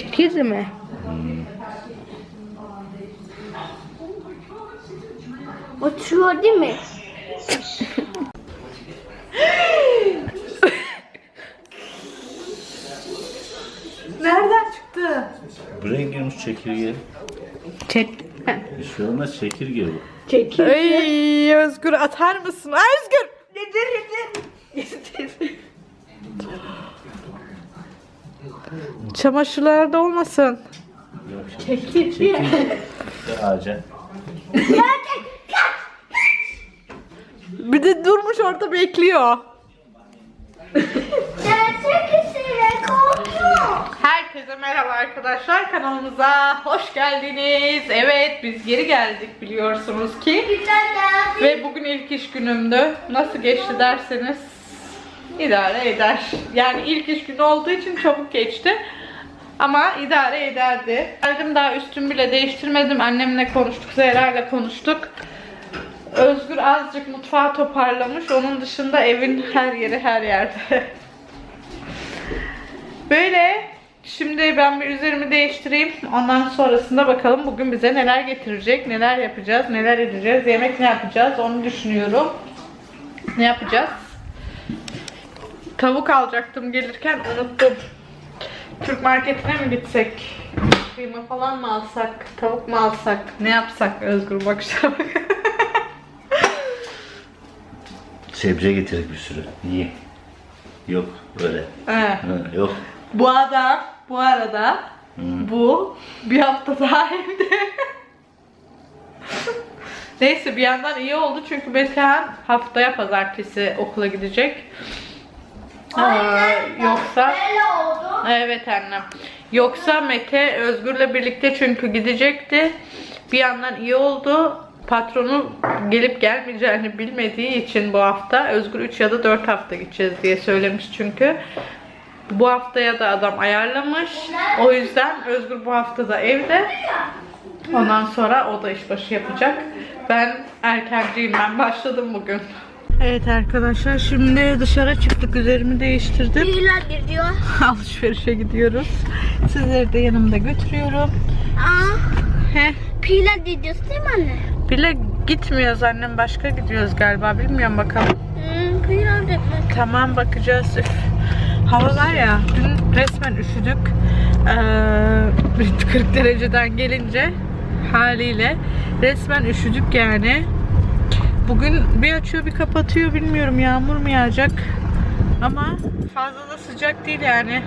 Çekiz mi? Oturuyor değil mi? Nereden çıktı? Buraya girmiş çekirge. Çek. Bir şey olmaz çekirge bu. Çekiz. Ay Özgür atar mısın? Ay Özgür! Yedir yedir. Yedir. Çamaşırlarda olmasın. İşte ağaca. Bir de durmuş orada bekliyor. Herkese merhaba arkadaşlar kanalımıza hoş geldiniz. Evet biz geri geldik biliyorsunuz ki. Ve bugün ilk iş günümdü. Nasıl geçti derseniz idare eder. Yani ilk iş günü olduğu için çabuk geçti. Ama idare ederdi. Geldim daha üstümü bile değiştirmedim. Annemle konuştuk, Zehra ile konuştuk. Özgür azıcık mutfağı toparlamış. Onun dışında evin her yeri her yerde. Böyle. Şimdi ben bir üzerimi değiştireyim. Ondan sonrasında bakalım bugün bize neler getirecek, neler yapacağız, neler edeceğiz, yemek ne yapacağız onu düşünüyorum. Ne yapacağız? Tavuk alacaktım gelirken unuttum. Türk marketine mi gitsek? Kıyma falan mı alsak? Tavuk mu alsak? Ne yapsak Özgür bakışa bak. Sebze getirdik bir sürü. İyi. Yok öyle. Ha, yok. Bu adam bu arada bu bir hafta daha evde. Neyse bir yandan iyi oldu çünkü Metehan haftaya pazartesi okula gidecek. Aa, yoksa evet annem. Yoksa Mete Özgür'le birlikte çünkü gidecekti. Bir yandan iyi oldu. Patronu gelip gelmeyeceğini bilmediği için bu hafta Özgür 3 ya da 4 hafta gideceğiz diye söylemiş çünkü. Bu haftaya da adam ayarlamış. O yüzden Özgür bu hafta da evde. Ondan sonra o da işbaşı yapacak. Ben erkenciyim. Ben başladım bugün. Evet arkadaşlar şimdi dışarı çıktık. Üzerimi değiştirdim. Büyüler gidiyor. Alışverişe gidiyoruz. Sizleri de yanımda götürüyorum. Aa, He. piler gidiyorsun değil mi anne? Bile gitmiyoruz annem. Başka gidiyoruz galiba. Bilmiyorum bakalım. Hmm, piler gitmek. Tamam bakacağız. Üf. Hava var ya dün resmen üşüdük. Ee, 40 dereceden gelince haliyle resmen üşüdük yani. Bugün bir açıyor bir kapatıyor bilmiyorum yağmur mu yağacak. Ama fazla da sıcak değil yani.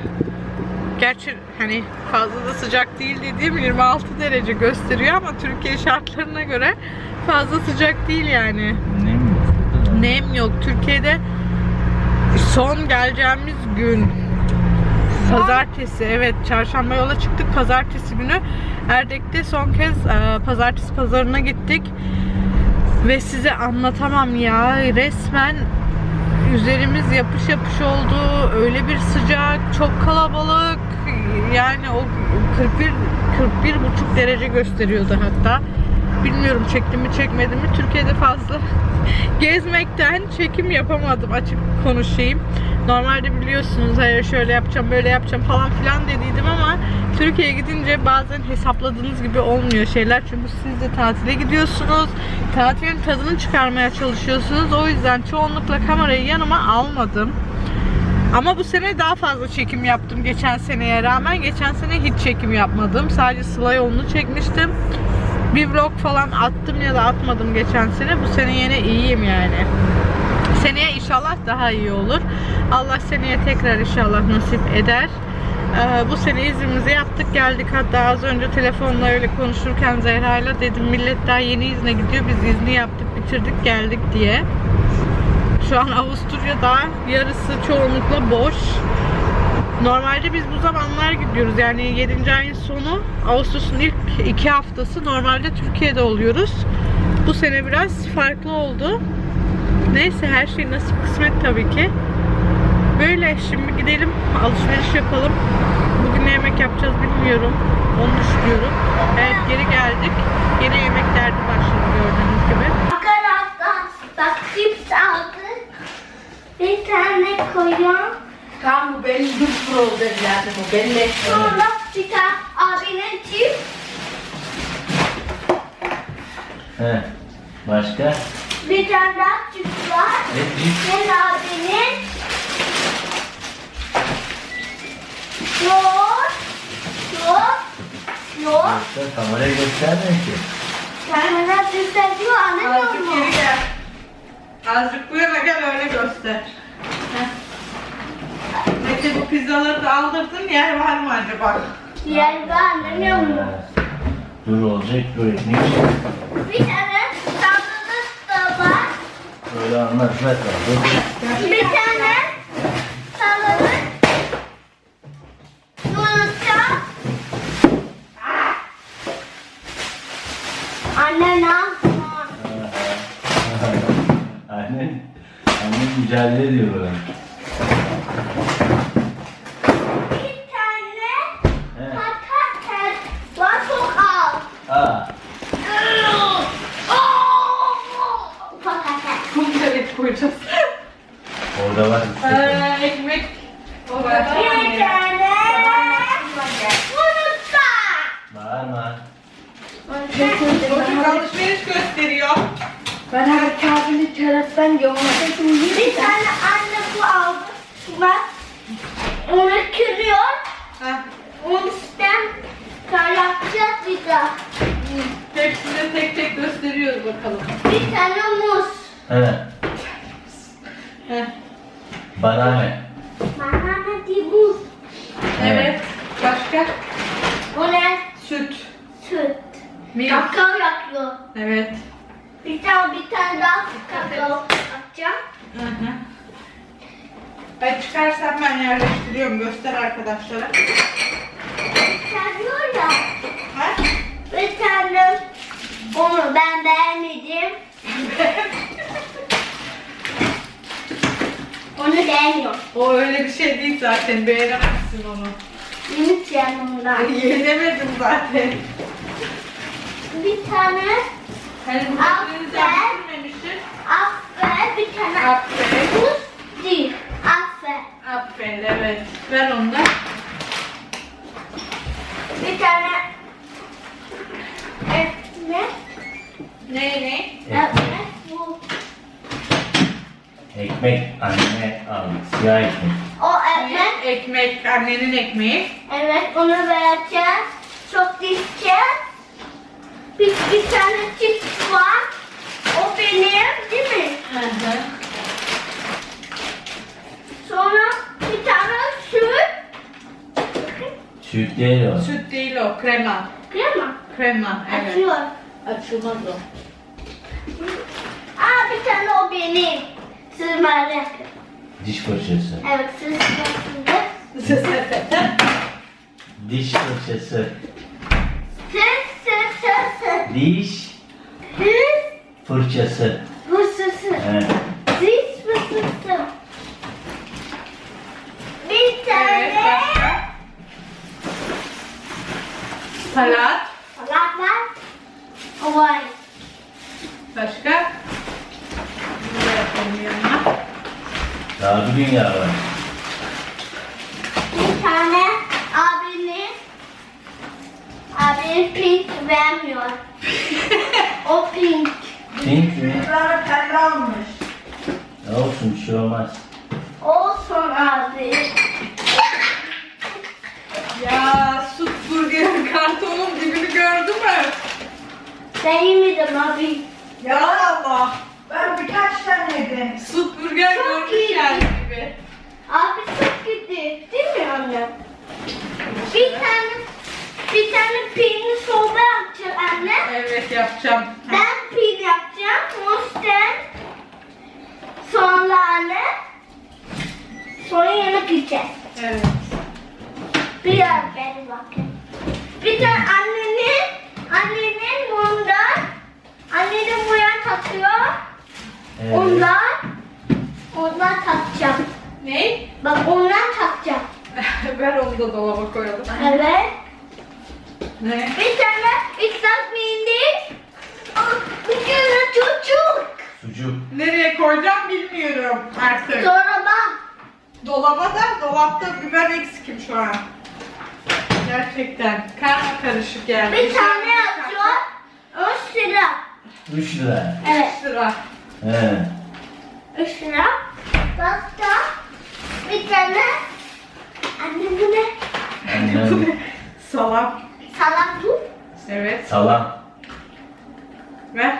Gerçi hani fazla da sıcak değil dediğim 26 derece gösteriyor ama Türkiye şartlarına göre fazla sıcak değil yani. Ne mi? Nem yok. Türkiye'de son geleceğimiz gün pazartesi evet çarşamba yola çıktık pazartesi günü Erdek'te son kez e, pazartesi pazarına gittik ve size anlatamam ya. Resmen üzerimiz yapış yapış oldu. Öyle bir sıcak çok kalabalık. Yani o 41 41 buçuk derece gösteriyordu hatta. Bilmiyorum çektim mi çekmedim mi? Türkiye'de fazla gezmekten çekim yapamadım açık konuşayım. Normalde biliyorsunuz hayır şöyle yapacağım böyle yapacağım falan filan dediydim ama Türkiye'ye gidince bazen hesapladığınız gibi olmuyor şeyler. Çünkü siz de tatile gidiyorsunuz. Tatilin tadını çıkarmaya çalışıyorsunuz. O yüzden çoğunlukla kamerayı yanıma almadım. Ama bu sene daha fazla çekim yaptım geçen seneye rağmen. Geçen sene hiç çekim yapmadım. Sadece Sıla yolunu çekmiştim. Bir vlog falan attım ya da atmadım geçen sene. Bu sene yine iyiyim yani. Seneye inşallah daha iyi olur. Allah seneye tekrar inşallah nasip eder. Ee, bu sene izimizi yaptık geldik. Hatta az önce telefonla öyle konuşurken Zehra'yla dedim millet daha yeni izne gidiyor. Biz izni yaptık bitirdik geldik diye. Şu an Avusturya'da yarısı çoğunlukla boş. Normalde biz bu zamanlar gidiyoruz. Yani 7. ayın sonu Ağustos'un ilk iki haftası normalde Türkiye'de oluyoruz. Bu sene biraz farklı oldu. Neyse her şey nasip kısmet tabii ki. Böyle şimdi gidelim alışveriş yapalım. Bugün ne yemek yapacağız bilmiyorum. Onu düşünüyorum. Evet geri geldik. Yeni yemek derdi başladı gördüğünüz gibi. Arkadaşlar bak cips aldık. Bir tane koyuyorum. Tamam bu belli dur pro yani bu belli. Sonra bir tane abinin çift. He. Başka? Bir tane daha çift var. Ne cips? Sen abinin. Yoğurt. Yoğurt. Yoğurt. Göster, kameraya göstermiyor ki. Kendine gösteriyor anlamıyor Azıcık mu? geri gel. Azıcık bu yana gel öyle göster. Heh. Peki bu pizzaları da aldırdın yer var mı acaba? Yani anlamıyor mu? He. Dur olacak, dur ekmek. Bir tane salatalık da var. Öyle lazım. Bir tane salatalık. Yumurta. Anne ne? Annen, annen mücadele ediyor böyle. Bir tane He. patates var çok az. Aa, Patates. Kum evet koyacağız. orada var. Ee, ekmek. O var. Bir tane yumurta. Bağırma. Çocuk alışveriş gösteriyor. Ben her kağıdını taraftan gömüyorum. Bir tane anne bu aldı. Bak. Onu kırıyor. Heh. Onu üstten yapacağız bir daha. Hepsini tek tek gösteriyoruz bakalım. Bir tane muz. He. Heh. Bana ne? Banana değil muz. Evet. Başka? O ne? Süt. Süt. Milk. Kakao yapıyor. Evet. Bir tane bir tane daha kakao yapacağım. Hı hı. Ben çıkarsam ben yerleştiriyorum. Göster arkadaşlara. Seviyor ya. Ha? Bir tane onu ben beğenmedim. Onu beğenmiyorum. o öyle bir şey değil zaten. Beğenemezsin onu. Limit yanımda. Yenemedim zaten. Bir tane Hani bu Aferin. hepinizden bitirmemişim. affe, bir tane Aferin. muz değil. Affe. Aferin evet. Ver onu da. Bir tane ekmek. Ne ne? Ekmek bu. Ekmek anne aldı. Siyah ekmek. O ekmek. Ekmek. Annenin ekmeği. Evet onu vereceğiz. Çok diyeceğiz. Bir, bir tane cips var. O benim değil mi? Hı hı. Sonra bir tane süt. Süt değil o. Süt değil o. Krema. Krema. Krema. Evet. Açıyor. Açılmaz o. Aa bir tane o benim. Sırmalı. Diş fırçası. Evet sırmalı. Diş fırçası. Sıs sıs sıs. Diş Hıs fırçası. fısısı. He. Diş fısısı. Bir Evet. tane? Salat. salat var. O var. Başka? Bunu da yapalım yanına. Daha bir dünya var. Bir tane abinin abinin pink vermiyor. o pink. Pink mi? Bunlar pembe almış. Ne olsun bir şey olmaz. Olsun abi. Ya süt burgerin kartonun dibini gördün mü? Sen yemedin abi. Ya Allah. Ben birkaç tane yedim. Süt burger Çok görmüş iyi. yani gibi. Abi çok kötü. Değil mi anne? Bir tane bir tane peynir soba yapacağım anne. Evet yapacağım. Ben peynir yapacağım. Musten. Sonra anne. Sonra yemek yiyeceğiz. Evet. Biraz benim bakın. Bir tane annenin annenin bundan annenin buraya takıyor. Evet. Ondan ondan takacağım. Ne? Bak ondan takacağım. Ver onu da dolaba koyalım. Evet. Ne? Bir tane ıslak mendil. Ah, Bir tane çocuk. Sucuk. Nereye koyacağım bilmiyorum artık. Sonra bak. dolaba da dolapta biber eksikim şu an. Gerçekten karma karışık yani. Bir tane atıyor. Üç lira. 3 lira. Evet. Sıra. He. Lira. Başka bir tane. Anne bu ne? Annem Salam. Salam bu. Evet. salam. Ver.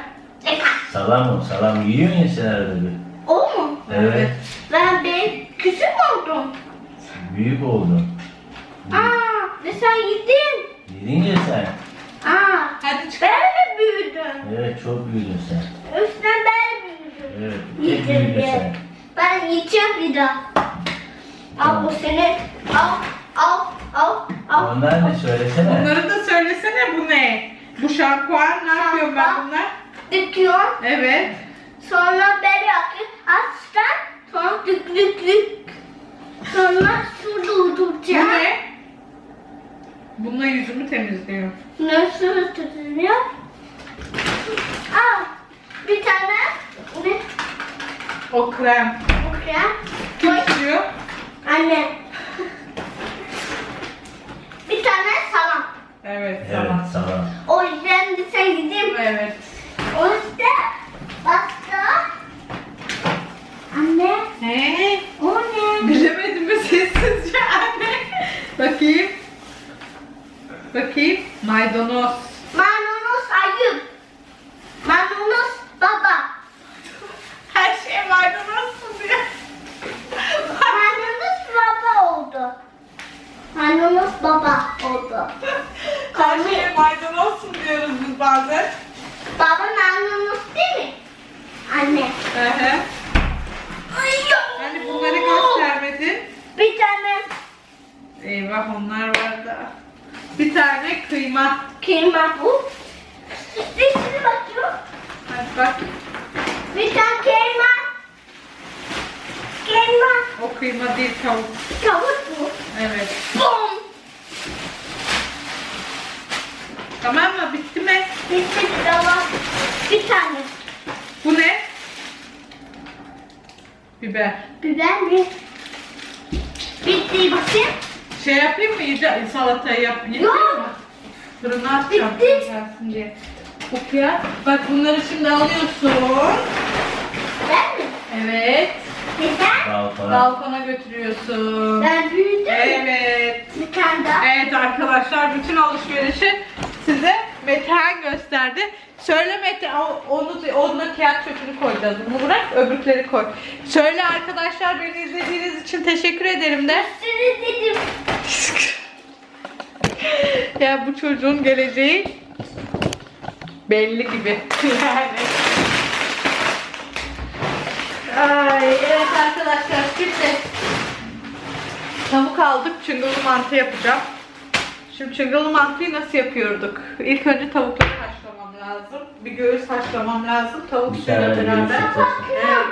E, Salam o. Salam yiyorsun ya sen arada bir. O mu? Evet. Ben bir küçük oldum. Büyük oldun. Aa, ve sen yedin. Yedin ya sen. Aa, Hadi çıkar. ben de büyüdüm. Evet çok büyüdün sen. Evet. Ben yiyeceğim bir daha. Al bu senin. Al, al, al, al. Onlar ne söylesene. Bunları da söylesene bu ne? Bu şampuan ne yapıyorum ben bunlar? Döküyorsun. Evet. Sonra böyle yapıyorsun. Açtan. Sonra dük dük dük. Sonra su Bu dolduracağım. ne? Bununla yüzümü temizliyor. Nasıl tutuluyor? Al. Bir tane. Ne? O krem. Bu krem. Kim Koy. sürüyor? Anne. Bir tane salam. Evet, Evet tamam. salam. O yüzden de sen gideyim. Evet. O yüzden başka. Anne. He? O ne? Bilemedim mi sessizce anne? Bakayım. Bakayım. Maydanoz. Maydanoz ayıp. Maydanoz baba. Her şey maydanoz mu diyor? Maydanoz baba oldu. Maydanoz baba oldu. Her şeye maydanoz mu diyoruz biz bazen? Baba maydanoz değil mi? Anne. Hı hı. Hani bunları göstermedin. Bir tane Eyvah onlar var da. Bir tane kıyma. kıyma bu. Üstüne bakıyor. Hadi bak. Bir tane kıyma. Kıyma. O kıyma değil tavuk. Tavuk bu. Evet. Bum. Tamam mı? Bitti mi? Bitti tamam. Bir tane. Bu ne? Biber. Biber mi? Bitti bakayım. Şey yapayım mı? İyice salatayı yapayım. Yok. mı? Fırına atacağım. Bitti. gelsin diye. Okuya. Bak bunları şimdi alıyorsun. Ben mi? Evet. Balkona. Balkona götürüyorsun. Ben büyüdüm. Evet. Daha. Evet arkadaşlar bütün alışverişi size Metehan gösterdi. Söyle Mete onu onunla kağıt çöpünü koyacağız. Bunu bırak öbürleri koy. Söyle arkadaşlar beni izlediğiniz için teşekkür ederim de. Dedim. ya bu çocuğun geleceği belli gibi. yani. Ay evet arkadaşlar şimdi tavuk aldık çıngılı mantı yapacağım. Şimdi çıngılı mantıyı nasıl yapıyorduk? İlk önce tavukları haşlamam lazım. Bir göğüs haşlamam lazım. Tavuk suyuyla beraber. Evet.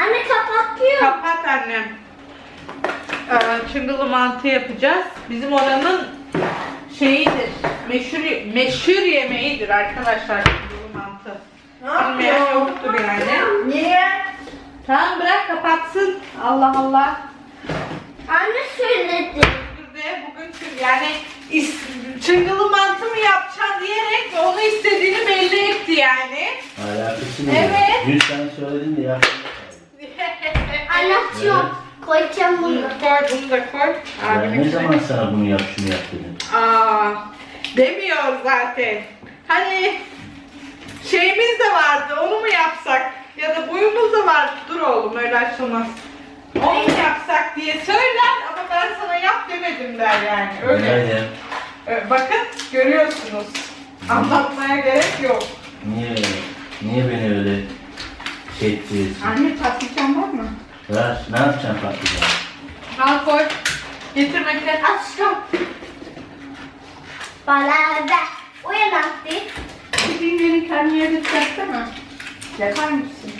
Anne kapatıyor. Kapat annem. Ee, çıngılı mantı yapacağız. Bizim oranın şeyidir. Meşhur, meşhur yemeğidir arkadaşlar çıngılı mantı. Bilmeyen yoktur yani. Niye? Tamam bırak kapatsın. Allah Allah. Anne söyledi. De bugün çı- yani is- çıngılı mantı mı yapacaksın diyerek onu istediğini belli etti yani. Alakası ne? Evet. Dün sen söyledin de ya. Anlatıyorum. Koyacağım bunu. Koy bunu da koy. Ya Abinin ne zaman sana bunu yap şunu yap dedim. Aa, demiyor zaten. Hani şeyimiz de vardı onu mu yapsak? Ya da boyumuz da vardı. Dur oğlum öyle açılmaz. Onu mu yapsak diye söyler ama ben sana yap demedim der yani. Öyle. Ee, Bakın görüyorsunuz. Anlatmaya gerek yok. Niye öyle? Niye beni öyle şey ettiriyorsun? Anne patlıcan var mı? Ver, ne yapacaksın patlıcan? Al koy. Getir Mete. Açtım. Bana ver. Uyanıktı. Gideyim beni karnıyarık yapsana. Yapar mısın?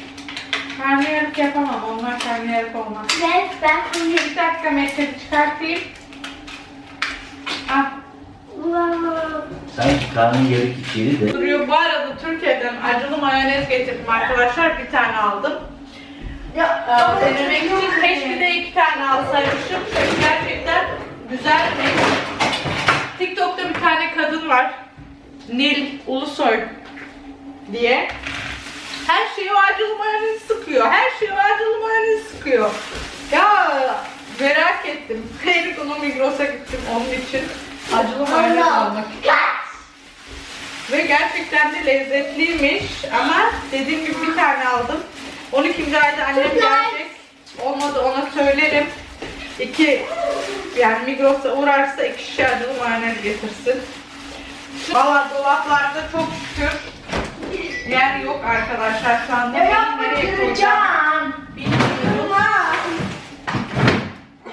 Karnıyarık yapamam. Onlar karnıyarık olmaz. Ver ben koyayım. Bir dakika Mete bir çıkartayım. Ah Wow. Sanki karnın yerik içeri de. duruyor. Bu arada Türkiye'den acılı mayonez getirdim arkadaşlar. Bir tane aldım. Ya, Aa, baba, denemek için keşke de iki tane alsaymışım. Çünkü gerçekten güzelmiş. TikTok'ta bir tane kadın var. Nil Ulusoy diye. Her şeyi o acılı mayonezi sıkıyor. Her şeyi o acılı mayonezi sıkıyor. Ya merak ettim. Her gün o Migros'a gittim onun için. Acılı mayonez almak için. Ve gerçekten de lezzetliymiş. Ama dediğim gibi bir tane aldım. 12. ayda annem gelecek. Olmadı ona söylerim. İki yani Migros'a uğrarsa iki şişe acılı mayonez getirsin. Valla dolaplarda çok şükür yer yok arkadaşlar şu anda. Ya Neyi yapma nereye koyacağım kıracağım. bilmiyorum.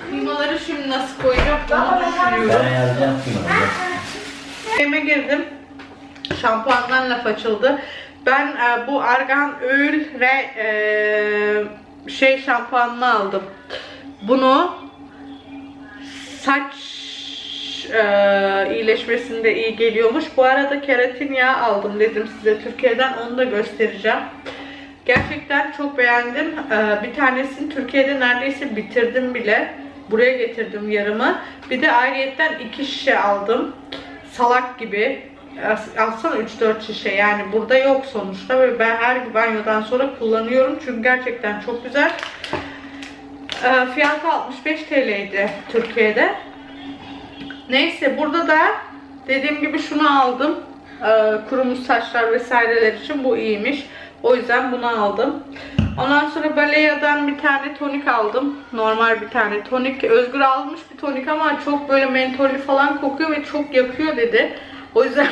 Kıymaları şimdi nasıl koyacağım onu ben düşünüyorum. Ben yazacağım kıymaları. Eve girdim. Şampuandan laf açıldı. Ben e, bu Argan Öl ve e, şey şampuanını aldım. Bunu saç e, iyileşmesinde iyi geliyormuş. Bu arada keratin yağı aldım dedim size Türkiye'den. Onu da göstereceğim. Gerçekten çok beğendim. E, bir tanesini Türkiye'de neredeyse bitirdim bile. Buraya getirdim yarımı. Bir de ayrıyetten iki şişe aldım. Salak gibi. Alsana 3-4 şişe yani burada yok sonuçta ve ben her banyodan sonra kullanıyorum çünkü gerçekten çok güzel. Ee, fiyatı 65 TL'ydi Türkiye'de. Neyse burada da dediğim gibi şunu aldım. Ee, kurumuş saçlar vesaireler için bu iyiymiş. O yüzden bunu aldım. Ondan sonra Balea'dan bir tane tonik aldım. Normal bir tane tonik. Özgür almış bir tonik ama çok böyle mentollü falan kokuyor ve çok yakıyor dedi. O yüzden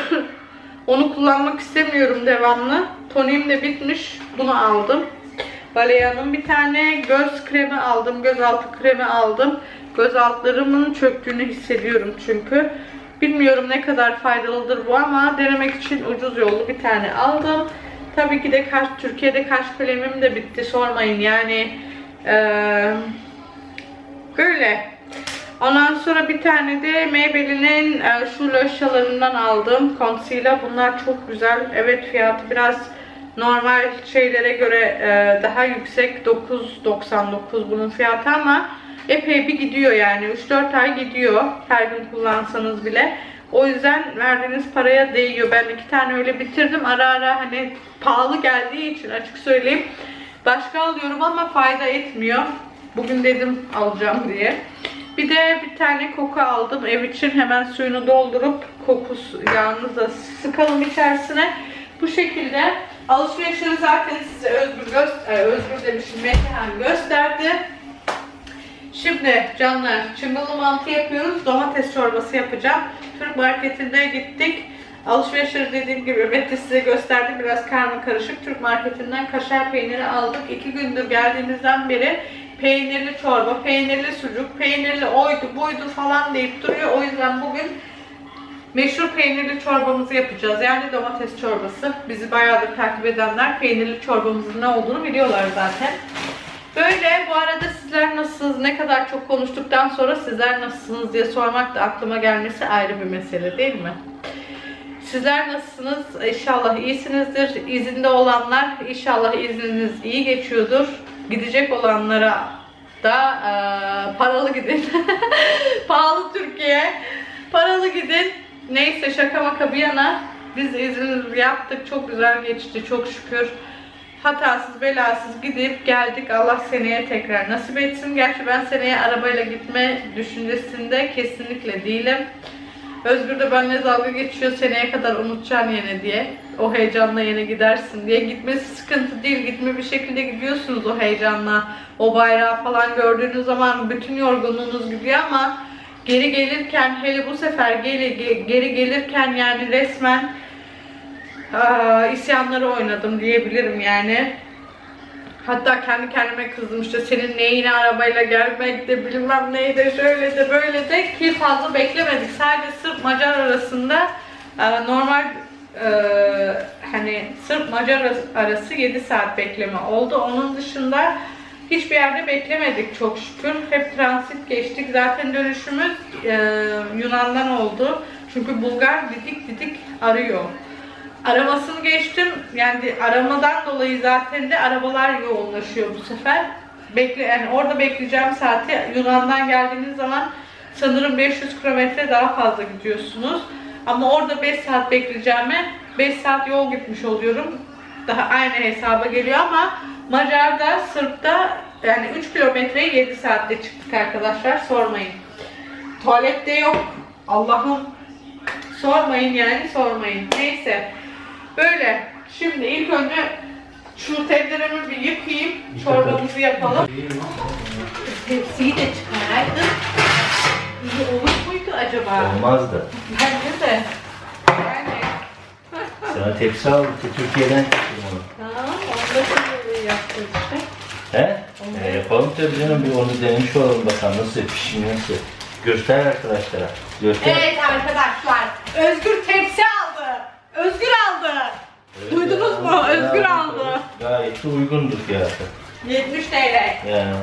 onu kullanmak istemiyorum devamlı. Toniğim de bitmiş. Bunu aldım. Balea'nın bir tane göz kremi aldım. Gözaltı kremi aldım. Göz altlarımın çöktüğünü hissediyorum çünkü. Bilmiyorum ne kadar faydalıdır bu ama denemek için ucuz yollu bir tane aldım. Tabii ki de kaş, Türkiye'de kaş kalemim de bitti sormayın yani eee, böyle. Ondan sonra bir tane de Maybelline'in e, şu loşalarından aldım. Concealer. Bunlar çok güzel. Evet fiyatı biraz normal şeylere göre e, daha yüksek. 9.99 bunun fiyatı ama epey bir gidiyor yani. 3-4 ay gidiyor. Her gün kullansanız bile. O yüzden verdiğiniz paraya değiyor. Ben iki tane öyle bitirdim. Ara ara hani pahalı geldiği için açık söyleyeyim. Başka alıyorum ama fayda etmiyor. Bugün dedim alacağım diye. Bir de bir tane koku aldım ev için. Hemen suyunu doldurup kokusu yağını da sıkalım içerisine. Bu şekilde alışverişleri zaten size Özgür, göster e, Özgür demişim Metehan gösterdi. Şimdi canlar çıngılı mantı yapıyoruz. Domates çorbası yapacağım. Türk marketinde gittik. Alışverişleri dediğim gibi Mete size gösterdi. Biraz karma karışık. Türk marketinden kaşar peyniri aldık. İki gündür geldiğimizden beri peynirli çorba, peynirli sucuk, peynirli oydu buydu falan deyip duruyor. O yüzden bugün meşhur peynirli çorbamızı yapacağız. Yani domates çorbası. Bizi bayağıdır takip edenler peynirli çorbamızın ne olduğunu biliyorlar zaten. Böyle bu arada sizler nasılsınız? Ne kadar çok konuştuktan sonra sizler nasılsınız diye sormak da aklıma gelmesi ayrı bir mesele değil mi? Sizler nasılsınız? İnşallah iyisinizdir. İzinde olanlar inşallah izniniz iyi geçiyordur. Gidecek olanlara da eee, paralı gidin. Pahalı Türkiye. Paralı gidin. Neyse şaka maka bir yana biz iznimizi yaptık. Çok güzel geçti çok şükür. Hatasız belasız gidip geldik. Allah seneye tekrar nasip etsin. Gerçi ben seneye arabayla gitme düşüncesinde kesinlikle değilim. Özgür de benimle dalga geçiyor seneye kadar unutacaksın yine diye. O heyecanla yine gidersin diye. Gitmesi sıkıntı değil. Gitme bir şekilde gidiyorsunuz o heyecanla. O bayrağı falan gördüğünüz zaman bütün yorgunluğunuz gidiyor ama geri gelirken hele bu sefer geri, ge- geri gelirken yani resmen aa, isyanları oynadım diyebilirim yani. Hatta kendi kendime kızdım işte senin neyine arabayla gelmek de bilmem neydi şöyle de böyle de ki fazla beklemedik. Sadece Sırp Macar arasında e, normal e, hani Sırp Macar arası 7 saat bekleme oldu. Onun dışında hiçbir yerde beklemedik çok şükür. Hep transit geçtik. Zaten dönüşümüz e, Yunan'dan oldu. Çünkü Bulgar didik didik arıyor. Aramasını geçtim. Yani aramadan dolayı zaten de arabalar yoğunlaşıyor bu sefer. Bekle yani orada bekleyeceğim saati Yunan'dan geldiğiniz zaman sanırım 500 kilometre daha fazla gidiyorsunuz. Ama orada 5 saat bekleyeceğime 5 saat yol gitmiş oluyorum. Daha aynı hesaba geliyor ama Macar'da, Sırp'ta yani 3 kilometreyi 7 saatte çıktık arkadaşlar sormayın. Tuvalette yok. Allah'ım sormayın yani sormayın. Neyse. Böyle. Şimdi ilk önce şu tenceremi bir yıkayayım. Çorbamızı yapalım. Tepsiyi de çıkaraydım. İyi olur muydu acaba? Olmaz da. Bence de. Yani. Sana tepsi aldık. Türkiye'den getirdim onu. Tamam. Onu da şöyle yapacağız işte. He? E, yapalım tabii canım. Bir onu denemiş olalım bakalım nasıl pişmiyor nasıl. Göster arkadaşlara. Göster. Evet arkadaşlar. Özgür tepsi. Özgür aldı. Evet, Duydunuz ya, mu? ya, Özgür ya, aldı. Gayet de uygundur fiyatı. 70 TL. Yani.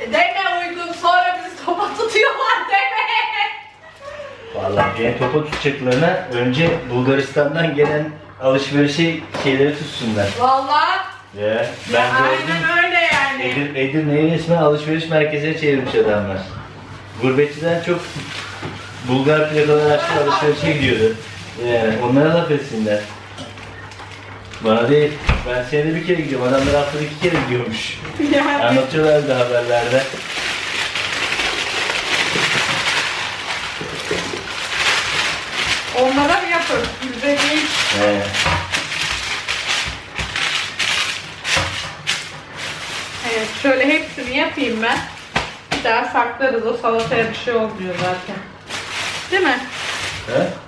Deme uygun sonra bizi topa tutuyorlar deme. Vallahi beni topa tutacaklarına önce Bulgaristan'dan gelen alışverişe şeyleri tutsunlar. Vallahi Ya ben gördüm. aynen öyle yani. Edir, Edirne'yi resmen alışveriş merkezine çevirmiş adamlar. Gurbetçiden çok Bulgar plakalar açtı alışverişe gidiyordu. Yani onlara laf etsinler. Bana değil, ben senede bir kere gidiyorum, adamlar haftada iki kere gidiyormuş. Anlatıyorlardı haberlerde. Onlara mı yapın? Bize değil. He. Evet şöyle hepsini yapayım ben. Bir daha saklarız o salataya bir şey olmuyor zaten. Değil mi? He?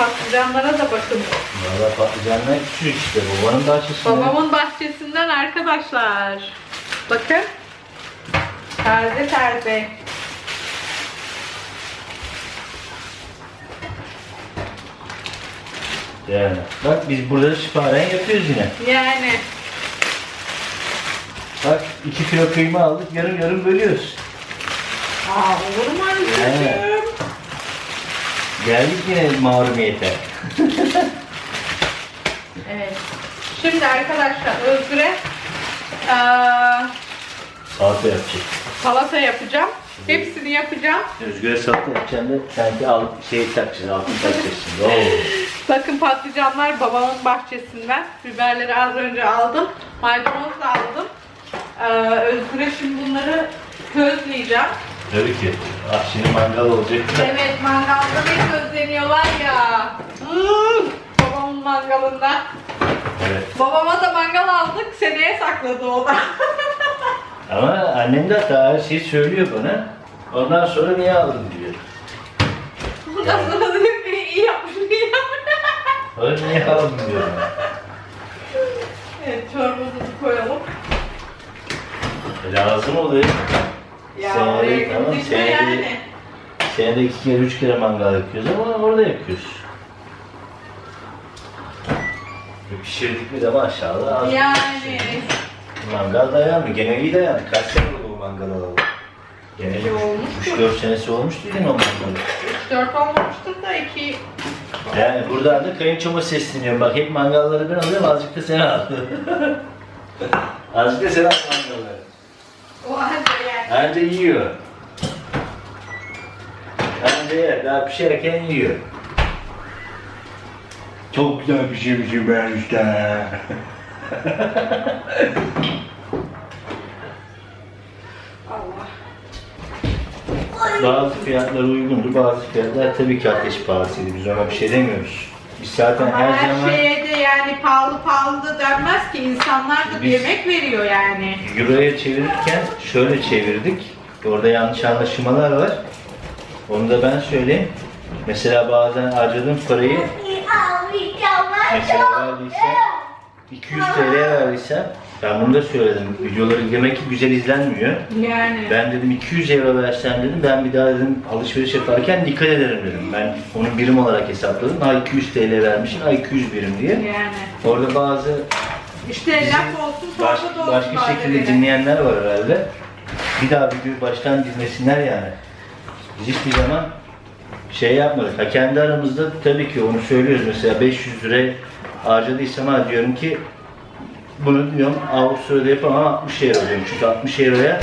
Patlıcanlara da bakın. Valla patlıcanlar küçük işte, babanın bahçesinde. Babamın bahçesinden arkadaşlar. Bakın. Taze taze. Yani. Bak biz burada şifaren yapıyoruz yine. Yani. Bak 2 kilo kıyma aldık, yarım yarım bölüyoruz. Aa olur mu anneciğim? Geldik yine mağrumiyete. Evet. Şimdi arkadaşlar Özgür'e eee, Salata yapacak. salata yapacağım. Hepsini yapacağım. Özgür'e salata yapacağım da sanki al, şey takacağız, altın takacağız şimdi. Oo. Bakın patlıcanlar babamın bahçesinden. Biberleri az önce aldım. Maydanoz da aldım. Ee, Özgür'e şimdi bunları közleyeceğim. Tabii ki. Ah şimdi mangal olacak. Evet mangalda ne közleniyorlar ya. Hmm, babamın mangalında. Evet. Babama da mangal aldık. Seneye sakladı o da. Ama annem de hatta her şeyi söylüyor bana. Ondan sonra niye aldın diyor. Sonra dedim ki iyi yapmış, iyi yapmış. Sonra niye aldın diyor. evet çorbamızı koyalım. E, Lazım oluyor. Ya Senede, oraya tamam, gittik mi senede- yani? Senede iki kere, üç kere mangal yapıyoruz ama orada yapıyoruz. Pişirdik mi de maşallah az Yani. Mangal dayandı. Gene iyi dayandı. Kaç sene oldu bu mangal alalı? Gene İyi olmuştur. 3-4 senesi olmuştu değil mi o mangalı? 3-4 olmamıştır da 2 Yani buradan da kayınçoma sesleniyorum. Bak hep mangalları ben alıyorum, azıcık da sen al. azıcık da sen al mangalları. o halde Anca yiyor. Anca yer. Daha pişerken yiyor. Çok güzel pişirmişim ben işte. Allah. Bazı fiyatlar uygundu, bazı fiyatlar tabii ki ateş pahasıydı. Biz ona bir şey demiyoruz. Biz zaten Ama her, her, zaman şeye de yani pahalı pahalı da denmez ki insanlar da Biz- yemek veriyor yani. Euro'ya çevirirken şöyle çevirdik. Orada yanlış anlaşılmalar var. Onu da ben söyleyeyim. Mesela bazen harcadığım parayı mesela verdiysem 200 TL verdiysem ben bunu da söyledim. Videoları demek ki güzel izlenmiyor. Yani. Ben dedim 200 euro versem dedim ben bir daha dedim alışveriş yaparken dikkat ederim dedim. Ben onu birim olarak hesapladım. Ha 200 TL vermişim, ha 200 birim diye. Yani. Orada bazı İşte laf olsun baş, da olsun başka şekilde öyle. dinleyenler var herhalde. Bir daha videoyu baştan dinlesinler yani. Biz hiçbir zaman şey yapmadık. Ha kendi aramızda tabii ki onu söylüyoruz. Mesela 500 lira harcadıysam ha diyorum ki bunu diyorum Avusturya'da yapamam 60 euro diyorum. Çünkü 60 euroya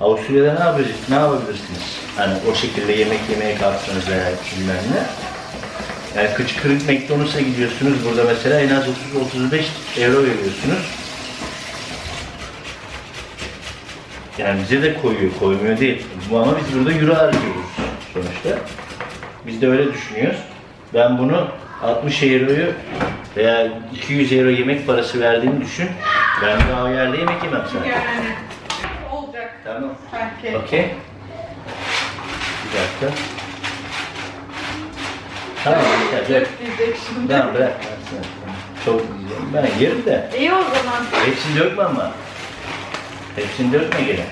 Avusturya'da ne yapacak, ne yapabilirsiniz? Hani o şekilde yemek yemeye kalksanız veya bilmem ne. Yani kıç kırık McDonald's'a gidiyorsunuz. Burada mesela en az 30-35 euro veriyorsunuz. Yani bize de koyuyor, koymuyor değil. Ama biz burada euro harcıyoruz sonuçta. Biz de öyle düşünüyoruz. Ben bunu 60 euroyu veya 200 euro yemek parası verdiğimi düşün. Ben daha o yerde yemek yemem zaten. Yani olacak Tamam. sanki. Okey. Bir dakika. Tamam yeter. Bırak. Tamam bırak. Ben sana- Çok yiyeceğim. Ben yerim de. İyi o zaman. Hepsini dökme ama. Hepsini dökme gene.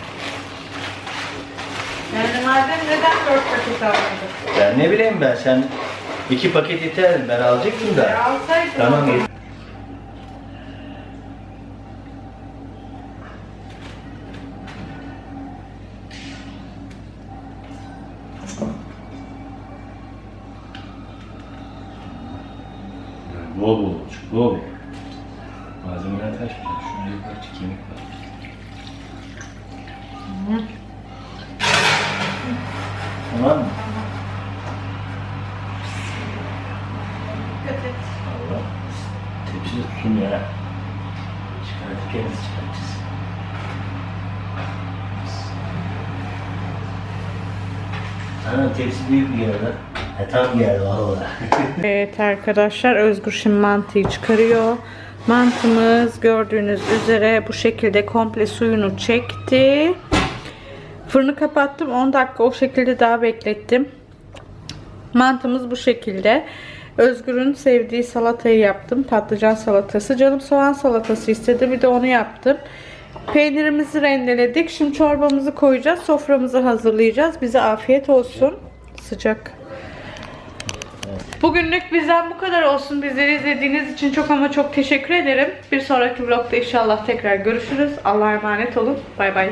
Yani madem neden dört paket almadın? Ben ne bileyim ben sen iki paket yeter ben alacaktım da. Tamam yeter. Bol bol olacak, bol. Malzemeler De tutun ya. Çıkartıp kendisi çıkartacağız. Tepsi büyük bir geldi. He tam geldi valla. Evet arkadaşlar Özgür şimdi mantıyı çıkarıyor. Mantımız gördüğünüz üzere bu şekilde komple suyunu çekti. Fırını kapattım. 10 dakika o şekilde daha beklettim. Mantımız bu şekilde. Özgür'ün sevdiği salatayı yaptım. Patlıcan salatası. Canım soğan salatası istedi. Bir de onu yaptım. Peynirimizi rendeledik. Şimdi çorbamızı koyacağız. Soframızı hazırlayacağız. Bize afiyet olsun. Sıcak. Bugünlük bizden bu kadar olsun. Bizleri izlediğiniz için çok ama çok teşekkür ederim. Bir sonraki vlogda inşallah tekrar görüşürüz. Allah'a emanet olun. Bay bay.